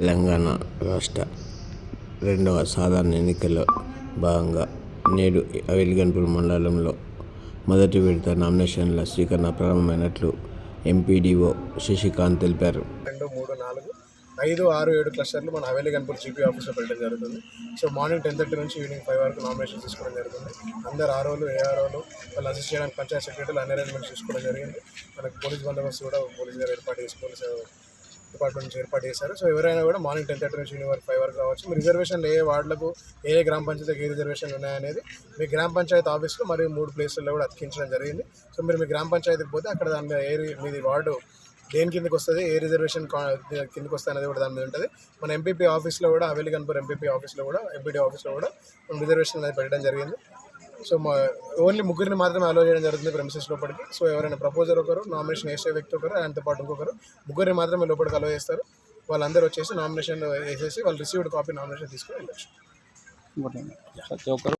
తెలంగాణ రాష్ట్ర రెండవ సాధారణ ఎన్నికల్లో భాగంగా నేడు అవిలిగన్పూర్ మండలంలో మొదటి విడత నామినేషన్ల స్వీకరణ ప్రారంభమైనట్లు ఎంపీడీఓ శశికాంత్ తెలిపారు. రెండు మూడు నాలుగు ఐదు ఆరు ఏడు క్లస్టర్లు మన హవేలీ గన్పూర్ జీపీ ఆఫీస్లో పెట్టడం జరుగుతుంది. సో మార్నింగ్ టెన్ థర్టీ నుంచి ఈవినింగ్ ఫైవ్ వరకు నామినేషన్ తీసుకోవడం జరుగుతుంది. అందరు ఆర్ఓలు ఏఆర్ఓలు వాళ్ళు అసిస్ట్ చేయడానికి పంచాయత్ సెక్రటరీలు అన్ని అరేంజ్మెంట్స్ తీసుకోవడం జరిగింది. మనకు పోలీస్ బందోబస్తు కూడా పోలీస్ గారు ఏర్పాటు చేసి పోలీసు డిపార్ట్మెంట్ నుంచి ఏర్పాటు చేశారు. సో ఎవరైనా కూడా మార్నింగ్ టెన్ థర్టీ నుంచి ఈవినింగ్ వరకు ఫైవ్ వరకు రావచ్చు. మీ రిజర్వేషన్లు ఏ వార్డులకు ఏ ఏ గ్రామ పంచాయతీకి ఏ రిజర్వేషన్లు ఉన్నాయనేది మీ గ్రామ పంచాయతీ ఆఫీస్లో మరియు మూడు ప్లేసుల్లో కూడా అతికించడం జరిగింది. సో మీరు మీ గ్రామ పంచాయతీకి పోతే అక్కడ దాని మీద ఏ మీది వార్డు దేని కిందకి వస్తుంది ఏ రిజర్వేషన్ కా- కిందకి వస్తుంది అనేది కూడా దాని మీద ఉంటుంది. మన ఎంపీపీ ఆఫీస్లో కూడా హవేలీ గన్పూర్ ఎంపీపీ ఆఫీస్లో కూడా ఎంపీడీ ఆఫీస్లో కూడా మనం రిజర్వేషన్ అనేది పెట్టడం జరిగింది. సో మా ఓన్లీ ముగ్గురిని మాత్రమే అలో చేయడం జరుగుతుంది ప్రెమిసెస్ లోపలికి. సో ఎవరైనా ప్రపోజర్ ఒకరు నామినేషన్ వేసే వ్యక్తి ఒకరు ఆయనతో పాటు ఇంకొకరు ముగ్గురిని మాత్రమే లోపలికి అలో చేస్తారు. వాళ్ళందరూ వచ్చేసి నామినేషన్ వేసేసి వాళ్ళు రిసీవ్డ్ కాపీ నామినేషన్ తీసుకొని వెళ్ళచ్చు. ప్రతి ఒక్కరు